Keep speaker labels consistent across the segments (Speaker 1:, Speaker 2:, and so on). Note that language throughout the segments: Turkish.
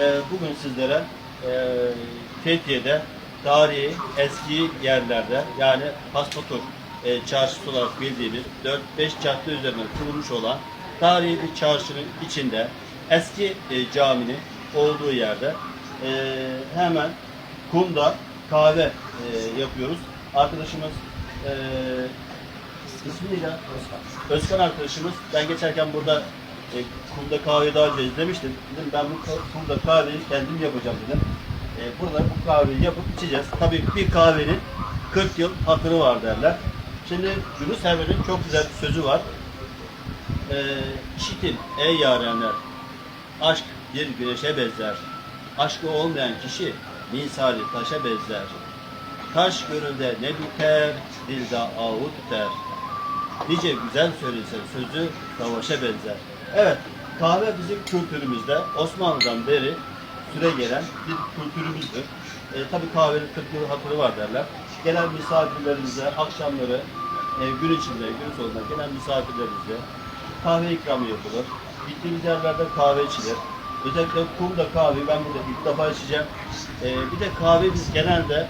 Speaker 1: e, bugün sizlere e, Fethiye'de tarihi eski yerlerde yani Paspatur e, çarşısı olarak bildiğimiz 4-5 cadde üzerine kurulmuş olan tarihi bir çarşının içinde eski e, caminin olduğu yerde hemen kumda kahve yapıyoruz. Arkadaşımız e, ismi neydi? Özkan. Özkan arkadaşımız ben geçerken burada e, kumda kahve daha önce izlemiştim. Dedim ben bu kumda kahveyi kendim yapacağım dedim. E, burada bu kahveyi yapıp içeceğiz. Tabii bir kahvenin 40 yıl hatırı var derler. Şimdi Yunus Emre'nin çok güzel bir sözü var. E, işitin ey yarenler aşk bir güneşe benzer. Aşkı olmayan kişi misali taşa benzer. Taş gönülde ne biter, dilde ahu tüter. Nice güzel söylese sözü savaşa benzer. Evet, kahve bizim kültürümüzde Osmanlı'dan beri süre gelen bir kültürümüzdür. E, tabii kahvenin 40 yıl hatırı var derler. Gelen misafirlerimize akşamları e, gün içinde, gün sonunda gelen misafirlerimize kahve ikramı yapılır. Gittiğimiz yerlerde kahve içilir. Özellikle kumda kahve ben burada ilk defa içeceğim. E, bir de kahve biz genelde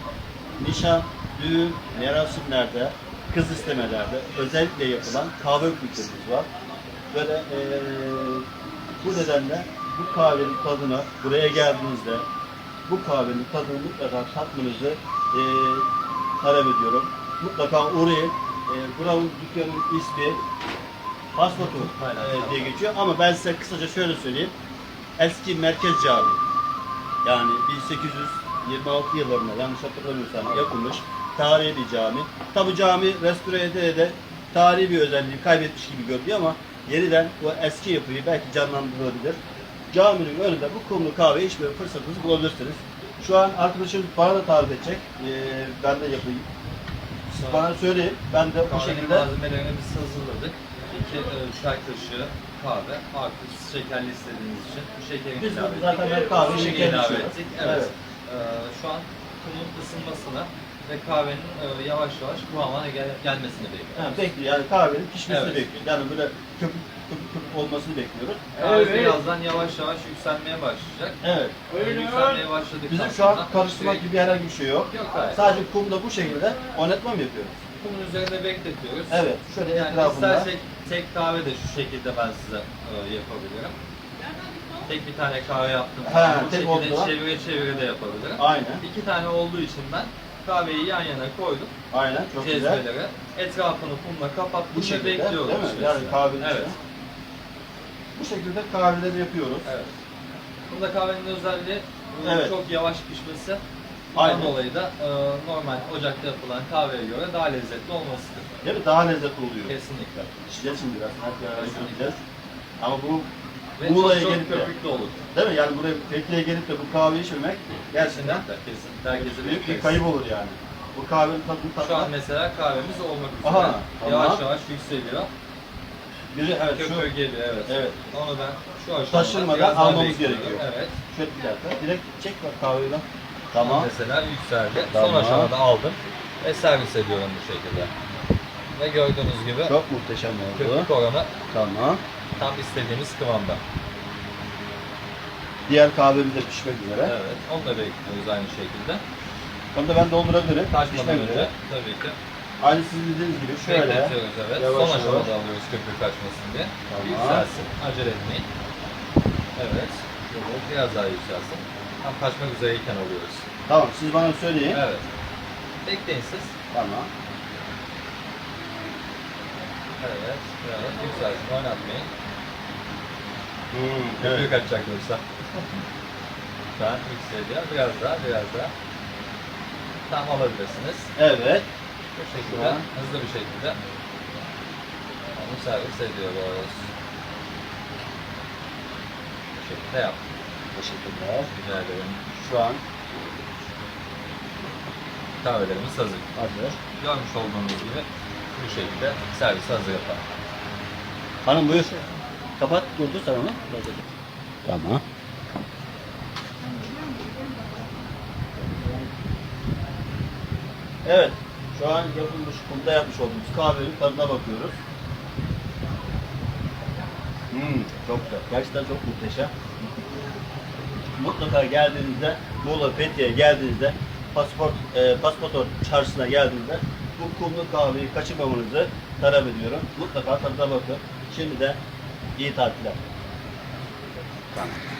Speaker 1: nişan, düğün, merasimlerde, kız istemelerde özellikle yapılan kahve kültürümüz var. Böyle eee, bu nedenle bu kahvenin tadını buraya geldiğinizde bu kahvenin tadını mutlaka tatmanızı eee talep ediyorum. Mutlaka uğrayın. Eee buranın dükkanın ismi Paspatur eee, diye geçiyor ama ben size kısaca şöyle söyleyeyim. Eski Merkez Cami yani 1826 yıllarında yanlış hatırlamıyorsam yapılmış tarihi bir cami. Tabi cami restore ede ede tarihi bir özelliği kaybetmiş gibi görünüyor ama yeniden bu eski yapıyı belki canlandırılabilir. Caminin önünde bu kumlu kahve içme fırsatınızı bulabilirsiniz. Şu an arkadaşım bana da tarif edecek. Ee, ben de yapayım. Siz bana söyleyin. Ben de bu şekilde
Speaker 2: malzemelerini biz hazırladık. İki e, çay kaşığı kahve, artı şekerli istediğiniz için bu şekeri
Speaker 1: Biz
Speaker 2: ilave ettik.
Speaker 1: zaten ben kahve,
Speaker 2: Suyu
Speaker 1: şeker
Speaker 2: ilave
Speaker 1: içiyorum.
Speaker 2: ettik. Evet.
Speaker 1: Evet.
Speaker 2: E, şu an kumun ısınmasına ve kahvenin e, yavaş yavaş kıvamına gel gelmesini bekliyoruz.
Speaker 1: ha, bekliyor. Yani kahvenin pişmesini
Speaker 2: Evet.
Speaker 1: bekliyor. Yani böyle köpük köpük köpük olmasını bekliyoruz.
Speaker 2: Kahve
Speaker 3: Evet.
Speaker 2: birazdan yavaş yavaş yükselmeye başlayacak.
Speaker 1: Evet.
Speaker 3: Öyle
Speaker 2: yükselmeye başladıktan
Speaker 1: Bizim şu an
Speaker 2: sonra
Speaker 1: karıştırmak gibi herhangi bir şey yok.
Speaker 2: Yok, hayır.
Speaker 1: Sadece kumda bu şekilde oynatma mı yapıyoruz?
Speaker 2: kumun üzerinde bekletiyoruz.
Speaker 1: Evet. Şöyle
Speaker 2: Yani
Speaker 1: etrafında.
Speaker 2: istersek tek kahve de şu şekilde ben size e, yapabilirim. Tek bir tane kahve yaptım.
Speaker 1: Ha,
Speaker 2: Bu
Speaker 1: tek
Speaker 2: şekilde
Speaker 1: oldu
Speaker 2: çevire çevire de yapabilirim.
Speaker 1: Aynen.
Speaker 2: İki tane olduğu için ben kahveyi yan yana koydum.
Speaker 1: Aynen. Çok güzel.
Speaker 2: Cezvelere. Etrafını kumla kapattım
Speaker 1: Bu
Speaker 2: ve
Speaker 1: şekilde,
Speaker 2: bekliyorum.
Speaker 1: değil mi?
Speaker 2: pişmesini.
Speaker 1: Yani kahvenin
Speaker 2: Evet.
Speaker 1: içine. Bu şekilde kahveleri yapıyoruz.
Speaker 2: Evet. Bunda kahvenin özelliği e,
Speaker 1: Evet.
Speaker 2: çok yavaş pişmesi.
Speaker 1: Aynen.
Speaker 2: Dolayı da e, normal ocakta yapılan kahveye göre daha lezzetli olmasıdır.
Speaker 1: Değil mi? Daha lezzetli oluyor.
Speaker 2: Kesinlikle.
Speaker 1: İçeceğiz şimdi biraz. Hep beraber göreceğiz. Ama bu
Speaker 2: Ve
Speaker 1: Muğla'ya
Speaker 2: çok, çok
Speaker 1: gelip de,
Speaker 2: köpüklü olur.
Speaker 1: değil mi? Yani buraya Fethiye'ye gelip de bu kahve içmemek gerçekten.
Speaker 2: Kesinlikle. Herkese
Speaker 1: büyük bir kayıp olur yani. Bu kahvenin tadını
Speaker 2: Şu an mesela kahvemiz olmak üzere.
Speaker 1: Aha.
Speaker 2: Yavaş yavaş yükseliyor.
Speaker 1: Biri evet şu
Speaker 2: Köpüğü geliyor evet.
Speaker 1: Evet.
Speaker 2: Onu ben şu aşamada
Speaker 1: Taşınmadan almamız gerekiyor.
Speaker 2: Evet.
Speaker 1: şöyle bir dakika. Direkt çek bak kahveyi lan. Tamam.
Speaker 2: Mesela yükseldi.
Speaker 1: Tamam.
Speaker 2: Son aşamada aldım ve servis ediyorum bu şekilde. Ve gördüğünüz gibi
Speaker 1: Çok muhteşem oldu.
Speaker 2: köpük oranı
Speaker 1: Tamam.
Speaker 2: Tam istediğimiz kıvamda.
Speaker 1: Diğer kahvemiz de pişmek üzere.
Speaker 2: Evet. Onu da bekliyoruz aynı şekilde.
Speaker 1: Onu da ben doldurabilirim.
Speaker 2: Taşmadan
Speaker 1: Pişmek
Speaker 2: önce
Speaker 1: üzere.
Speaker 2: tabii ki
Speaker 1: Aynı sizin dediğiniz gibi şöyle.
Speaker 2: bekletiyoruz evet.
Speaker 1: yavaş
Speaker 2: Son
Speaker 1: yavaş.
Speaker 2: aşamada alıyoruz köpük kaçmasın diye.
Speaker 1: Tamam.
Speaker 2: Yükselsin. Acele etmeyin. Evet. Biraz daha yükselsin. Tam kaçmak üzereyken alıyoruz.
Speaker 1: Tamam siz bana söyleyin.
Speaker 2: Evet. Bekleyin siz.
Speaker 1: Tamam.
Speaker 2: Evet. Biraz yükselsin. Oynatmayın.
Speaker 1: Hmm, evet.
Speaker 2: kaçacak yoksa. Şu an yükseliyor. Biraz daha, biraz daha. Tam alabilirsiniz.
Speaker 1: Evet.
Speaker 2: Bu şekilde, hızlı bir şekilde onu servis ediyoruz. Bu şekilde yap.
Speaker 1: Teşekkürler.
Speaker 2: Rica ederim.
Speaker 1: Şu an
Speaker 2: Kahvelerimiz hazır.
Speaker 1: hazır.
Speaker 2: Görmüş olduğunuz gibi bu şekilde servise hazır yapalım.
Speaker 1: Hanım buyur. Kapat durdur sen onu. Tamam. Evet. Şu an yapılmış, kumda yapmış olduğumuz kahvenin tadına bakıyoruz. Hmm, çok güzel. Gerçekten çok muhteşem. mutlaka geldiğinizde Muğla Fethiye'ye geldiğinizde pasaport e, pasaportor çarşısına geldiğinizde bu kumlu kahveyi kaçırmamanızı talep ediyorum. Mutlaka tadına bakın. Şimdi de iyi tatiller.
Speaker 3: Tamam.